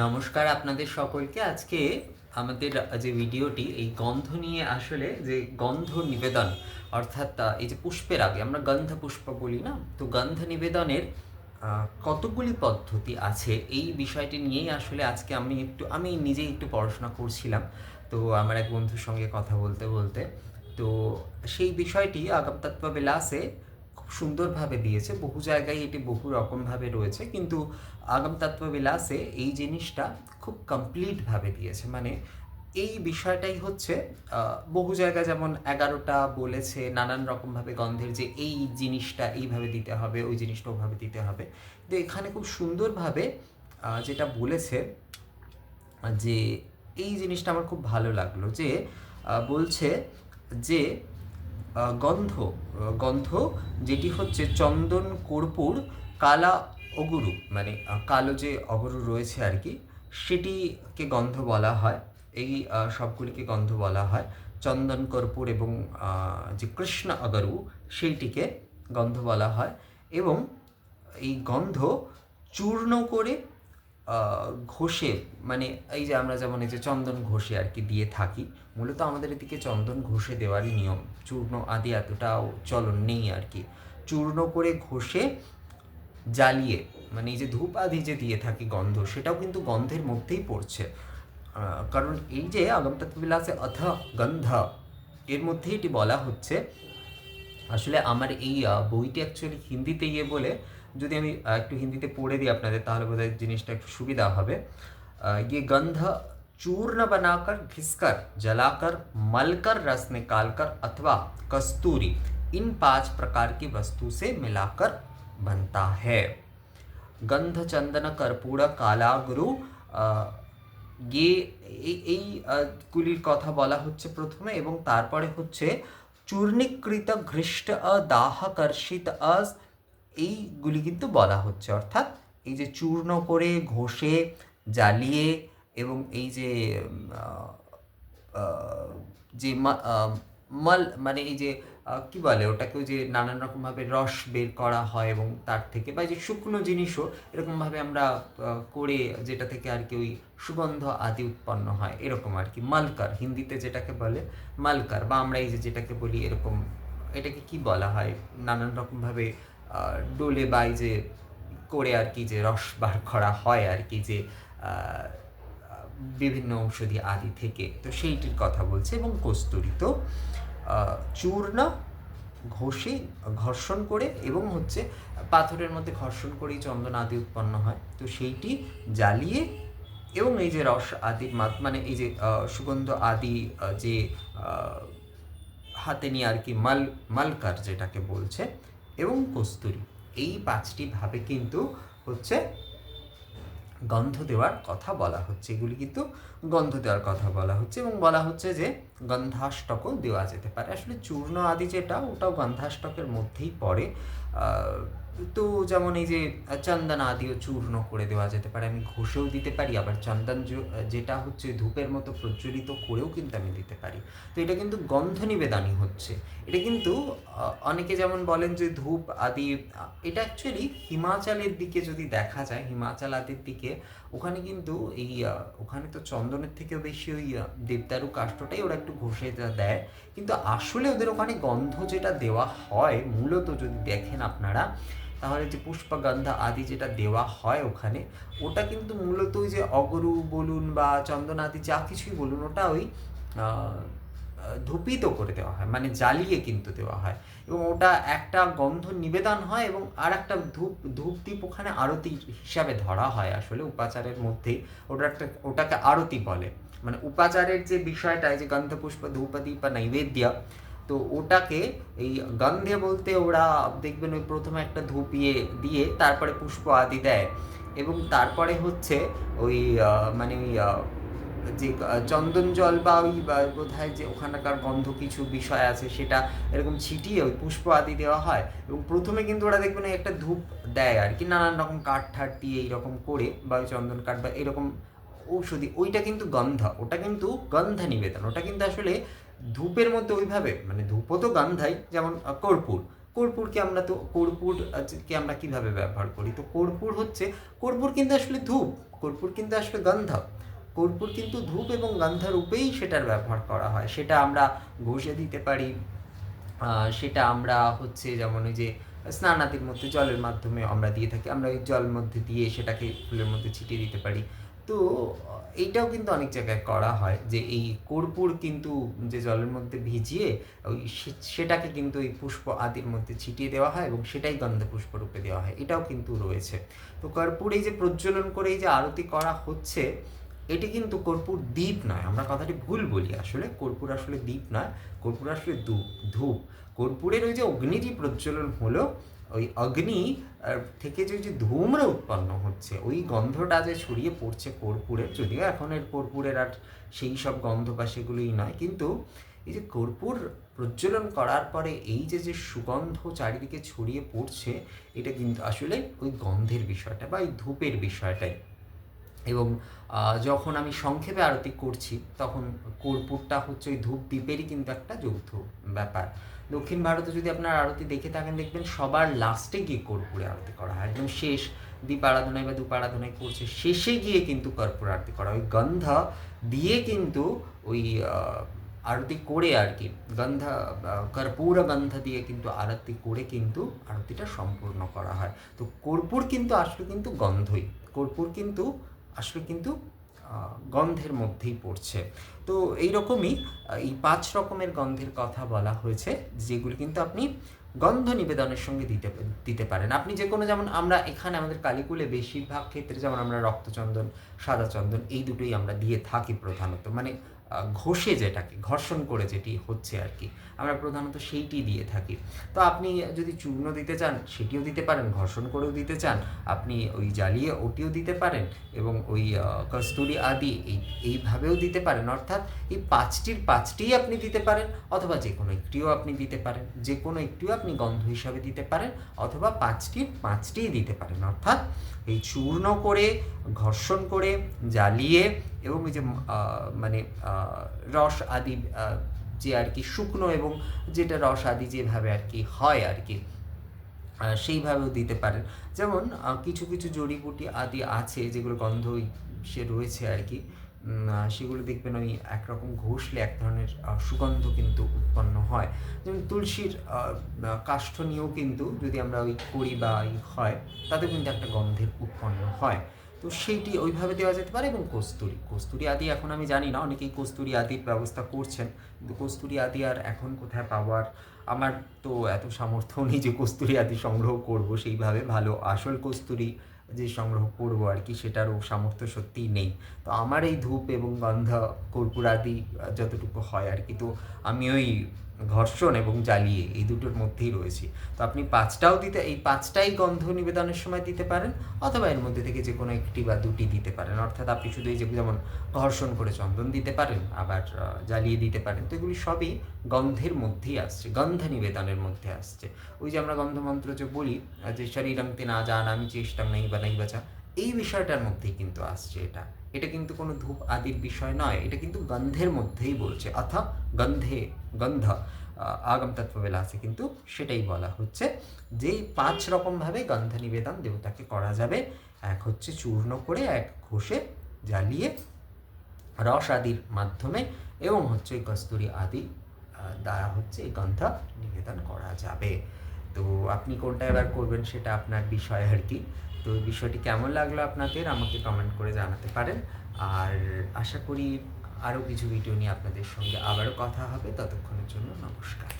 নমস্কার আপনাদের সকলকে। আজকে আমাদের যে ভিডিওটি, এই গন্ধ নিয়ে আসলে যে গন্ধ নিবেদন, অর্থাৎ এই যে পুষ্পের আগে, আমরা গন্ধ পুষ্প বলি না? তো গন্ধ নিবেদনের কতগুলি পদ্ধতি আছে? এই বিষয়টি নিয়েই আসলে আজকে আমি একটু, আমি নিজেই একটু পড়াশোনা করছিলাম। তো আমার এক বন্ধুর সঙ্গে কথা বলতে বলতে, তো সেই বিষয়টি আগাম তত্ত্ব বিলাসে খুব সুন্দরভাবে দিয়েছে। বহু জায়গায় এটি বহু রকমভাবে রয়েছে, কিন্তু আগম তত্ত্ববিলাসে এই জিনিসটা খুব কমপ্লিটভাবে দিয়েছে। মানে এই বিষয়টাই হচ্ছে বহু জায়গায় যেমন এগারোটা বলেছে, নানান রকমভাবে গন্ধের যে এই জিনিসটা এইভাবে দিতে হবে, ওই জিনিসটা ওভাবে দিতে হবে। তো এখানে খুব সুন্দরভাবে যেটা বলেছে, যে এই জিনিসটা আমার খুব ভালো লাগল, যে বলছে যে গন্ধ গন্ধ যেটি হচ্ছে চন্দন, কর্পূর, কালা অগুরু মানে কালো যে অগুরু রয়েছে আর কি সেটিকে গন্ধ বলা হয়। এই সবগুলিকে গন্ধ বলা হয়। চন্দন, কর্পূর এবং যে কৃষ্ণ অগরু, সেইটিকে গন্ধ বলা হয়। এবং এই গন্ধ চূর্ণ করে ঘষে মানে এই যে আমরা যেমন এই যে চন্দন ঘষে আর কি দিয়ে থাকি, মূলত আমাদের এদিকে চন্দন ঘষে দেওয়ারই নিয়ম। চূর্ণ আদি এতটাও চলন নেই আর কি। চূর্ণ করে ঘষে জ্বালিয়ে মানে এই যে ধূপ আদি যে দিয়ে থাকি গন্ধ, সেটাও কিন্তু গন্ধের মধ্যেই পড়ছে। কারণ এই যে আগম তত্ত্ববিলাসে অথ গন্ধ, এর মধ্যে এটি বলা হচ্ছে, আসলে আমার এই বইটি অ্যাকচুয়ালি হিন্দিতে ইয়ে বলে যদি আমি আহ, একটু হিন্দিতে পড়ে দিই আপনাদের তাহলে বোধহয় জিনিসটা একটু সুবিধা হবে আহ, ये गंध चूर्ण बनाकर घिसकर जलाकर मलकर रस निकालकर अथवा कस्तूरी इन पांच प्रकार की वस्तु से मिलाकर बनता है গন্ধ চন্দন কর্পূর কালাগুরু আহ, ये এই এই আহ, গুলির কথা বলা হচ্ছে প্রথমে এবং তারপরে হচ্ছে চূর্ণীকৃত ঘৃষ্ট দাহকর্ষিত আস এইগুলি কিন্তু বলা হচ্ছে। অর্থাৎ এই যে চূর্ণ করে, ঘষে, জ্বালিয়ে এবং এই যে যে মল মানে এই যে কি বলে ওটাকে ওই যে নানান রকমভাবে রস বের করা হয় এবং তার থেকে বা যে শুকনো জিনিসও এরকমভাবে আমরা করে যেটা থেকে আর কি ওই সুগন্ধ আদি উৎপন্ন হয়। এরকম আর কি। মালকার, হিন্দিতে যেটাকে বলে মালকার বা আমরা এই যে যেটাকে বলি এরকম, এটাকে কি বলা হয়? নানান রকমভাবে ডোলে বা এই যে করে আর কি যে রস বার করা হয় আর কি যে বিভিন্ন ঔষধি আদি থেকে। তো সেইটির কথা বলছে এবং কস্তুরি তো আহ, চূর্ণ ঘষে ঘর্ষণ করে এবং হচ্ছে পাথরের মধ্যে ঘর্ষণ করেই চন্দন আদি উৎপন্ন হয়। তো সেইটি জ্বালিয়ে এবং এই যে রস আদি মানে এই যে সুগন্ধ আদি যে হাতে নিয়ে আর কি মাল মালকার যেটাকে বলছে এবং কস্তুরি। এই পাঁচটি ভাবে কিন্তু হচ্ছে গন্ধ দেওয়ার কথা বলা হচ্ছে। এগুলি কিন্তু গন্ধ দেওয়ার কথা বলা হচ্ছে এবং বলা হচ্ছে যে গন্ধাষ্টকও দেওয়া যেতে পারে। আসলে চূর্ণ আদি যেটা, ওটাও গন্ধাষ্টকের মধ্যেই পড়ে। তো যেমন এই যে চন্দন আদিও চূর্ণ করে দেওয়া যেতে পারে। আমি ঘষেও দিতে পারি, আবার চন্দন যেটা হচ্ছে ধূপের মতো প্রজ্বলিত করেও কিন্তু আমি দিতে পারি। তো এটা কিন্তু গন্ধ নিবেদনই হচ্ছে। এটা কিন্তু অনেকে যেমন বলেন যে ধূপ আদি, এটা অ্যাকচুয়ালি হিমাচলের দিকে যদি দেখা যায়, হিমাচল আদির দিকে, ওখানে কিন্তু এই ওখানে তো চন্দনের থেকেও বেশি ওই দেবদারু কাষ্ঠটাই ওরা একটু ঘষে দে- দেয়। কিন্তু আসলে ওদের ওখানে গন্ধ যেটা দেওয়া হয়, মূলত যদি দেখেন আপনারা, তাহলে যে পুষ্পগন্ধা আদি যেটা দেওয়া হয় ওখানে, ওটা কিন্তু মূলত ওই যে অগরু বলুন বা চন্দন আদি যা কিছুই বলুন, ওটা ওই ধূপিত করে দেওয়া হয় মানে জ্বালিয়ে কিন্তু দেওয়া হয়। এবং ওটা একটা গন্ধ নিবেদন হয় এবং আর একটা ধূপ, ধূপদীপ ওখানে আরতি হিসাবে ধরা হয় আসলে উপাচারের মধ্যেই। ওটা একটা ওটাকে আরতি বলে। মানে উপাচারের যে বিষয়টা যে গন্ধপুষ্প, ধূপদীপ নৈবেদ্য, তো ওটাকে এই গন্ধে বলতে ওরা দেখবেন ওই প্রথমে একটা ধূপ ইয়ে দিয়ে তারপরে পুষ্প আদি দেয়। এবং তারপরে হচ্ছে ওই মানে ওই যে চন্দন জল বা ওই বোধ হয় যে ওখানকার গন্ধ কিছু বিষয় আছে, সেটা এরকম ছিটিয়ে ওই পুষ্প আদি দেওয়া হয়। এবং প্রথমে কিন্তু ওরা দেখবেন একটা ধূপ দেয় আর কি, নানান রকম কাঠ ঠাট দিয়ে এইরকম করে বা ওই চন্দন কাঠ বা এরকম ঔষধি, ওইটা কিন্তু গন্ধ, ওটা কিন্তু গন্ধ নিবেদন, ওটা কিন্তু আসলে ধূপের মধ্যে ওইভাবে মানে ধূপও তো গন্ধাই, যেমন কর্পূর কর্পূরকে আমরা তো, কর্পূর কে আমরা কীভাবে ব্যবহার করি? তো কর্পূর হচ্ছে, কর্পূর কিন্তু আসলে ধূপ, কর্পূর কিন্তু আসলে গন্ধ, কর্পূর কিন্তু ধূপ এবং গন্ধ রূপেই সেটার ব্যবহার করা হয়, সেটা আমরা ঘষে দিতে পারি সেটা আমরা হচ্ছে যেমন ওই যে স্নানাদির মধ্যে জলের মাধ্যমে আমরা দিয়ে থাকি, আমরা ওই জল মধ্যে দিয়ে সেটাকে ফুলের মধ্যে ছিটিয়ে দিতে পারি তো এইটাও কিন্তু অনেক জায়গায় করা হয় যে এই কর্পূর কিন্তু যে জলের মধ্যে ভিজিয়ে, ওই সেটাকে কিন্তু এই পুষ্প আদির মধ্যে ছিটিয়ে দেওয়া হয় এবং সেটাই গন্ধ পুষ্প রূপে দেওয়া হয়। এটাও কিন্তু রয়েছে। তো কর্পূর এই যে প্রজ্বলন করে এই যে আরতি করা হচ্ছে, এটি কিন্তু কর্পূর দ্বীপ নয়। আমরা কথাটি ভুল বলি আসলে। কর্পূর আসলে দ্বীপ নয়। কর্পূর আসলে ধূপ ধূপ। কর্পূরের ওই যে অগ্নিটি প্রজ্বলন হলো ওই অগ্নি থেকে যে যে ধূম্র উৎপন্ন হচ্ছে, ওই গন্ধটা যে ছড়িয়ে পড়ছে কর্পূরের, যদিও এখন এর কর্পূরের আর সেই সব গন্ধ বা সেগুলোই নয়, কিন্তু এই যে কর্পূর প্রজ্বলন করার পরে এই যে যে সুগন্ধ চারিদিকে ছড়িয়ে পড়ছে, এটা কিন্তু আসলে ওই গন্ধের বিষয়টা বা ওই ধূপের বিষয়টাই। এবং যখন আমি সংক্ষেপে আরতি করছি, তখন কর্পূরটা হচ্ছে ওই ধূপ দ্বীপেরই কিন্তু একটা যৌথ ব্যাপার। দক্ষিণ ভারতে যদি আপনার আরতি দেখে থাকেন, দেখবেন সবার লাস্টে গিয়ে কর্পূরে আরতি করা হয়। একদম শেষ দীপ আরাধনায় বা ধূপ আরাধনায় করছে শেষে গিয়ে কিন্তু কর্পূর আরতি করা। ওই গন্ধ দিয়ে কিন্তু ওই আরতি করে আর কি, গন্ধ কর্পূর গন্ধ দিয়ে কিন্তু আরতি করে কিন্তু আরতিটা সম্পূর্ণ করা হয়। তো কর্পূর কিন্তু আসলে কিন্তু গন্ধই। কর্পূর কিন্তু আসলে কিন্তু গন্ধের মধ্যেই পড়ছে। তো এইরকমই আহ, এই পাঁচ রকমের গন্ধের কথা বলা হয়েছে যেগুলি কিন্তু আপনি গন্ধ নিবেদনের সঙ্গে দিতে দিতে পারেন। আপনি যে কোনো যেমন আমরা এখানে আমাদের কালীকুলে বেশিরভাগ ক্ষেত্রে যেমন আমরা রক্তচন্দন সাদা চন্দন এই দুটোই আমরা দিয়ে থাকি প্রধানত। মানে ঘষে যেটাকে ঘর্ষণ করে যেটি হচ্ছে আর কি। আমরা প্রধানত সেইটি দিয়ে থাকি। তো আপনি যদি চূর্ণ দিতে চান, সেটিও দিতে পারেন, ঘর্ষণ করেও দিতে চান, আপনি ওই জ্বালিয়ে ওটিও দিতে পারেন এবং ওই কস্তুরি আদি এই, এইভাবেও দিতে পারেন। অর্থাৎ এই পাঁচটির পাঁচটিই আপনি দিতে পারেন অথবা যে কোনো একটিও আপনি দিতে পারেন যে কোনো একটিও আপনি গন্ধ হিসাবে দিতে পারেন অথবা পাঁচটির পাঁচটিই দিতে পারেন। অর্থাৎ এই চূর্ণ করে, ঘর্ষণ করে, জ্বালিয়ে এবং ওই যে মানে রস আদি যে আর কি শুকনো এবং যেটা রস আদি যেভাবে আর কি হয় আর কি সেইভাবেও দিতে পারেন। যেমন কিছু কিছু জড়িবুটি আদি আছে যেগুলো গন্ধ সে রয়েছে আর কি সেগুলো দেখবেন ওই একরকম ঘষলে এক ধরনের সুগন্ধ কিন্তু উৎপন্ন হয়। যেমন তুলসীর কাষ্ঠ নিয়েও কিন্তু যদি আমরা ওই করি বা হয়, তাতে কিন্তু একটা গন্ধের উৎপন্ন হয়। তো সেইটি ওইভাবে দেওয়া যেতে পারে এবং কস্তুরি। কস্তুরি আদি এখন আমি জানি না, অনেকেই কস্তুরি আদির ব্যবস্থা করছেন। কিন্তু কস্তুরি আদি আর এখন কোথায় পাওয়ার? আমার তো এত সামর্থ্য নেই যে কস্তুরি আদি সংগ্রহ করব, সেইভাবে ভালো আসল কস্তুরি যে সংগ্রহ করব আর কি, সেটারও সামর্থ্য সত্যিই নেই। তো আমার এই ধূপ এবং গন্ধ কর্পূর আদি যতটুকু হয় আর কি, তো আমি ওই ঘর্ষণ এবং জ্বালিয়ে এই দুটোর মধ্যেই রয়েছে। তো আপনি পাঁচটাও দিতে, এই পাঁচটাই গন্ধ নিবেদনের সময় দিতে পারেন অথবা এর মধ্যে থেকে যে কোনো একটি বা দুটি দিতে পারেন। অর্থাৎ আপনি শুধু এই যে যেমন ঘর্ষণ করে চন্দন দিতে পারেন, আবার জ্বালিয়ে দিতে পারেন, তো এগুলি সবই গন্ধের মধ্যেই আসছে, গন্ধ নিবেদনের মধ্যে আসছে। ওই যে আমরা গন্ধমন্ত্র যে বলি যে শরীরম তে না জান আমি চেষ্টাম, নাই বা নাই বাঁচা এই বিষয়টার মধ্যেই কিন্তু আসছে এটা। এটা কিন্তু কোনো ধূপ আদির বিষয় নয়, এটা কিন্তু গন্ধের মধ্যেই বলছে, অথা গন্ধে, গন্ধ আগম আছে কিন্তু সেটাই বলা হচ্ছে। যেই পাঁচ রকমভাবে গন্ধ নিবেদন দেবতাকে করা যাবে, এক হচ্ছে চূর্ণ করে এক ঘষে জ্বালিয়ে রস আদির মাধ্যমে এবং হচ্ছে কস্তুরি আদি দ্বারা হচ্ছে এই গন্ধ নিবেদন করা যাবে। তো আপনি কোনটা এবার করবেন সেটা আপনার বিষয় আর কি। তো বিষয়টি কেমন লাগল আপনাদের, আমাকে কমেন্ট করে জানাতে পারেন। আর আশা করি আরও কিছু ভিডিও নিয়ে আপনাদের সঙ্গে আবারও কথা হবে। ততক্ষণের জন্য নমস্কার।